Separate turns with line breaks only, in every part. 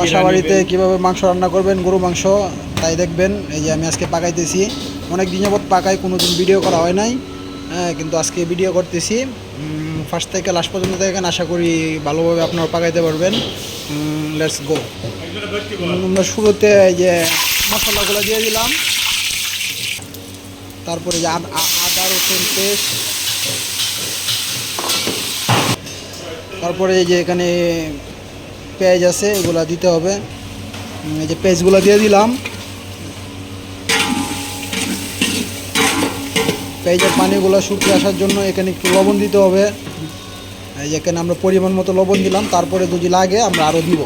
বাসা বাড়িতে কীভাবে মাংস রান্না করবেন গরু মাংস তাই দেখবেন। এই যে আমি আজকে পাকাইতেছি। অনেক দিন যাবত পাকাই কোনো দিন ভিডিও করা হয় নাই। হ্যাঁ কিন্তু আজকে ভিডিও করতেছি। ফার্স্ট থেকে লাস্ট পর্যন্ত দেখেন আশা করি ভালোভাবে আপনারা পাকাইতে পারবেন। লেটস গো আমরা শুরুতে এই যে মশলাগুলো দিয়ে দিলাম। তারপরে যে আদ- আদা রসুন পেস্ট। তারপরে এই যে এখানে পেঁয়াজ আছে, এগুলা দিতে হবে। এই যে পেঁয়াজগুলো দিয়ে দিলাম। পেঁয়াজের পানিগুলো শুকিয়ে আসার জন্য এখানে একটু লবণ দিতে হবে। এই এখানে আমরা পরিমাণ মতো লবণ দিলাম, তারপরে যদি লাগে আমরা আরও দিব।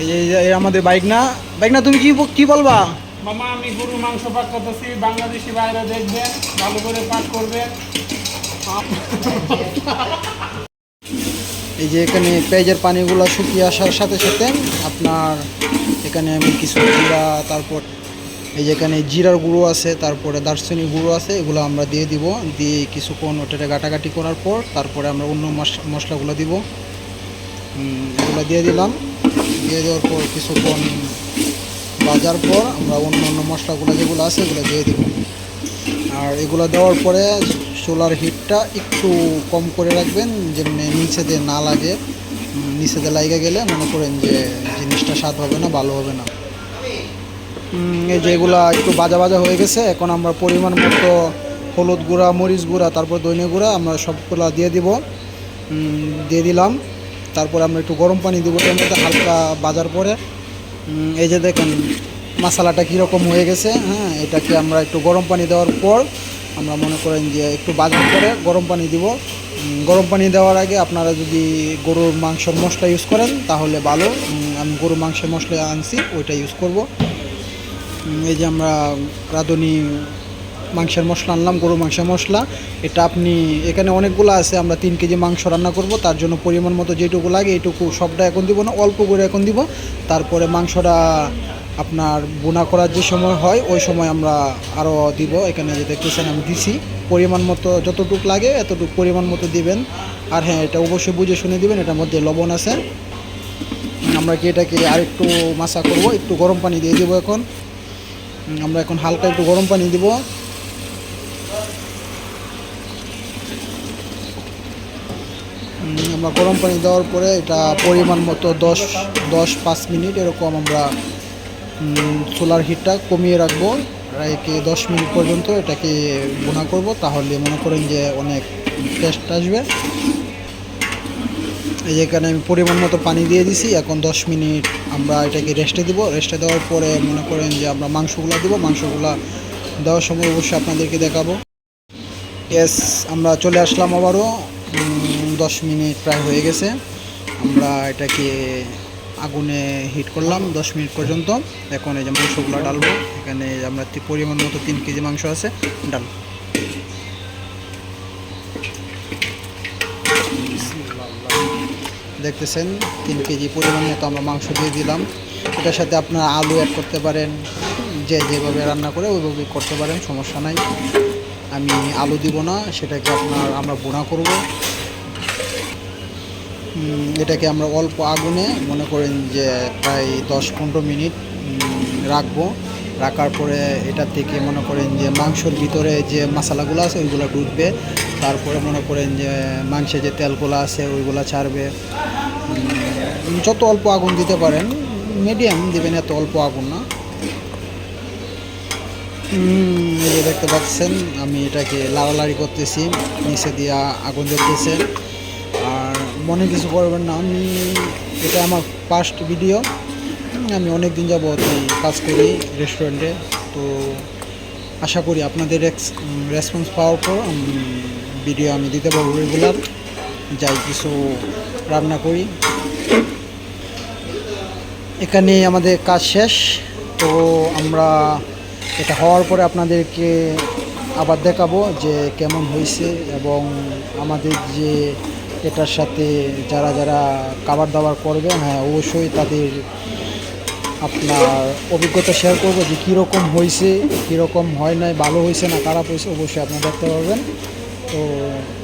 এই যে, এই আমাদের বাইক না বাইক না তুমি কি কি বলবা?
মামা, আমি গরু মাংস পাক করতেছি, বাংলাদেশি বাইরে দেখবেন, ভালো করে পাক করবেন।
এই যে এখানে পেঁয়াজের পানিগুলো শুকিয়ে আসার সাথে সাথে আপনার এখানে আমি কিছু জিরা, তারপর এই যে এখানে জিরার গুঁড়ো আছে, তারপরে দারচিনি গুঁড়ো আছে, এগুলো আমরা দিয়ে দিব। দিয়ে কিছুক্ষণ ওটাতে গাটাগাটি করার পর তারপরে আমরা অন্য মশ- মশলাগুলো দিব। এগুলো দিয়ে দিলাম। দিয়ে দেওয়ার পর কিছুক্ষণ বাজার পর আমরা অন্য অন্য মশলাগুলো যেগুলো আছে, এগুলো দিয়ে দিব। আর এগুলো দেওয়ার পরে সোলার হিটটা একটু কম করে রাখবেন, যেমনি নিচে দিয়ে না লাগে, নিচে দিয়ে লাগে গেলে মনে করেন যে জিনিসটা স্বাদ হবে না, ভালো হবে না। এই যে এগুলা একটু বাজা বাজা হয়ে গেছে, এখন আমরা পরিমাণ মতো হলুদ গুঁড়া, মরিচ গুঁড়া, তারপর দৈনিক গুঁড়া আমরা সবগুলা দিয়ে দিব। দিয়ে দিলাম। তারপরে আমরা একটু গরম পানি দিব এর মধ্যে হালকা বাজার পরে। এই যে দেখেন, মশলাটা কীরকম হয়ে গেছে হ্যাঁ এটাকে আমরা একটু গরম পানি দেওয়ার পর আমরা মনে করেন যে একটু বাজার করে গরম পানি দিব। গরম পানি দেওয়ার আগে আপনারা যদি গরুর মাংসের মশলা ইউজ করেন, তাহলে ভালো। আমি গরুর মাংসের মশলা আনছি, ওইটা ইউজ করব। এই যে আমরা রাঁধুনি মাংসের মশলা আনলাম গরু মাংসের মশলা। এটা আপনি, এখানে অনেকগুলো আছে, আমরা তিন কেজি মাংস রান্না করব। তার জন্য পরিমাণ মতো যেটুকু লাগে এইটুকু সবটা এখন দিব না, অল্প করে এখন দিব। তারপরে মাংসটা আপনার বোনা করার যে সময় হয়, ওই সময় আমরা আরও দিব। এখানে যে দেখতেছেন, আমি দিছি। পরিমাণ মতো যতটুকু লাগে, এতটুকু পরিমাণ মতো দিবেন। আর হ্যাঁ এটা অবশ্যই বুঝে শুনে দিবেন, এটার মধ্যে লবণ আছে। আমরা কি এটাকে আর একটু মাসা করব, একটু গরম পানি দিয়ে দিব এখন। আমরা এখন হালকা একটু গরম পানি দিব। আমরা গরম পানি দেওয়ার পরে এটা পরিমাণ মতো দশ দশ, পাঁচ মিনিট এরকম আমরা চুলার হিটটা কমিয়ে রাখব রেখে দশ মিনিট পর্যন্ত এটাকে বোনা করব তাহলে মনে করেন যে অনেক টেস্ট আসবে। এই যে এখানে আমি পরিমাণ মতো পানি দিয়ে দিছি এখন দশ মিনিট আমরা এটাকে রেস্টে দিব। রেস্টে দেওয়ার পরে মনে করেন যে আমরা মাংসগুলো দিব মাংসগুলো দেওয়ার সময় অবশ্যই আপনাদেরকে দেখাবো। এস আমরা চলে আসলাম আবারও। উম, দশ মিনিট প্রায় হয়ে গেছে। আমরা এটাকে আগুনে হিট করলাম দশ মিনিট পর্যন্ত। এখন এই যে মাংসগুলো ডালবো, এখানে আমরা পরিমাণ মতো তিন কেজি মাংস আছে, ডাল। দেখতেছেন, তিন কেজি পরিমাণ মতো আমরা মাংস দিয়ে দিলাম। এটার সাথে আপনারা আলু অ্যাড করতে পারেন, যে যেভাবে রান্না করে ওইভাবে করতে পারেন, সমস্যা নাই। আমি আলু দিব না, সেটাকে আপনার আমরা বোনা করব। এটাকে আমরা অল্প আগুনে মনে করেন যে প্রায় দশ পনেরো মিনিট রাখব। রাখার পরে এটা থেকে মনে করেন যে মাংসর ভিতরে যে মশলাগুলো আছে ওইগুলো ঢুকবে তারপরে মনে করেন যে মাংসে যে তেলগুলো আছে ওইগুলো ছাড়বে। যত অল্প আগুন দিতে পারেন, মিডিয়াম দিবেন, এত অল্প আগুন না। এই দেখতে পাচ্ছেন, আমি এটাকে লাড়ালাড়ি করতেছি, নিচে দিয়া আগুন আর মনে কিছু করবেন না। আমি, এটা আমার ফার্স্ট ভিডিও আমি অনেক দিন যাবত কাজ করি রেস্টুরেন্টে তো আশা করি আপনাদের রেসপন্স পাওয়ার পর ভিডিও আমি দিতে পারব রেগুলার যাই কিছু রান্না করি। এখানে আমাদের কাজ শেষ। তো আমরা এটা হওয়ার পরে আপনাদেরকে আবার দেখাবো যে কেমন হয়েছে এবং আমাদের যে এটার সাথে যারা যারা খাবার দাবার করবে হ্যাঁ অবশ্যই তাদের আপনার অভিজ্ঞতা শেয়ার করব যে কীরকম হয়েছে, কীরকম হয় নাই, ভালো হয়েছে না খারাপ হয়েছে, অবশ্যই আপনারা দেখতে পারবেন। তো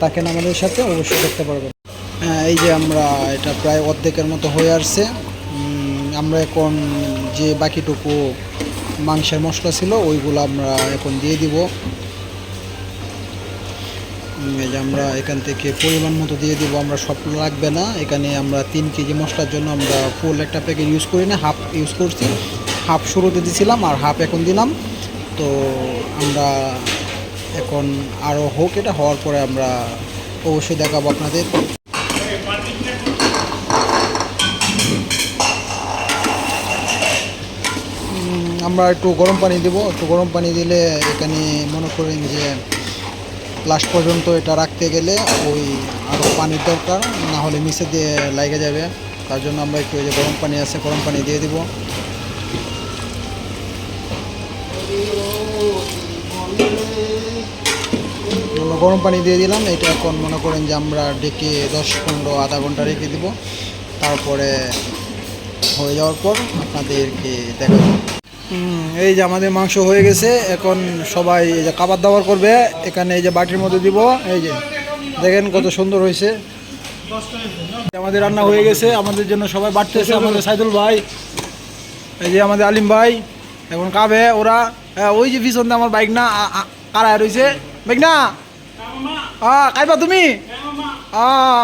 থাকেন আমাদের সাথে অবশ্যই দেখতে পারবেন। হ্যাঁ এই যে আমরা এটা প্রায় অর্ধেকের মতো হয়ে আসছে। আমরা এখন যে বাকিটুকু মাংসের মশলা ছিল, ওইগুলো আমরা এখন দিয়ে দিব। যে আমরা এখান থেকে পরিমাণ মতো দিয়ে দিব, আমরা সব লাগবে না। এখানে আমরা তিন কেজি মশলার জন্য আমরা ফুল একটা প্যাকেট ইউজ করি না হাফ ইউজ করছি। হাফ শুরুতে দিছিলাম আর হাফ এখন দিলাম। তো আমরা এখন আরও হোক এটা হওয়ার পরে আমরা অবশ্যই দেখাবো আপনাদের। আমরা একটু গরম পানি দেব। একটু গরম পানি দিলে এখানে মনে করেন যে লাস্ট পর্যন্ত এটা রাখতে গেলে ওই আরও পানির দরকার, না হলে মিশে দিয়ে লাগে যাবে। তার জন্য আমরা একটু যে গরম পানি আছে, গরম পানি দিয়ে দিব। গরম পানি দিয়ে দিলাম। এটা এখন মনে করেন যে আমরা ডেকে দশ পনেরো আধা ঘণ্টা রেখে দিব। তারপরে হয়ে যাওয়ার পর আপনাদেরকে দেখাবো। এই যে আমাদের মাংস হয়ে গেছে এখন সবাই এই যে খাবার দাবার করবে এখানে এই যে বাটির মধ্যে দিব এই যে দেখেন কত সুন্দর হয়েছে। আমাদের রান্না হয়ে গেছে আমাদের জন্য সবাই বাড়তেছে আমাদের সাইদুল ভাই এই যে আমাদের আলিম ভাই এখন কাবে ওরা। হ্যাঁ, ওই যে পিছন আমার বাইক না কারা রয়েছে বাইক না কাইবা তুমি?
হ্যাঁ।